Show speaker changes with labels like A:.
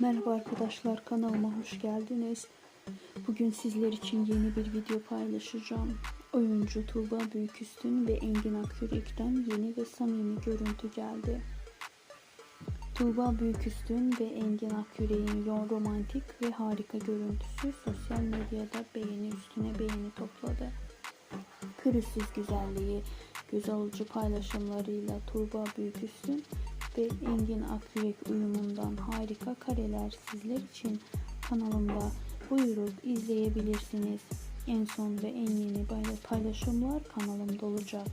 A: Merhaba arkadaşlar kanalıma hoş geldiniz. Bugün sizler için yeni bir video paylaşacağım. Oyuncu Tuğba Büyüküstün ve Engin Akyürek'ten yeni ve samimi görüntü geldi. Tuğba Büyüküstün ve Engin Akyürek'in yoğun romantik ve harika görüntüsü sosyal medyada beğeni üstüne beğeni topladı. Pürüzsüz güzelliği, göz alıcı paylaşımlarıyla Tuğba Büyüküstün ve Engin Akyürek uyumundan harika kareler sizler için kanalımda buyurup izleyebilirsiniz. En son ve en yeni paylaşımlar kanalımda olacak.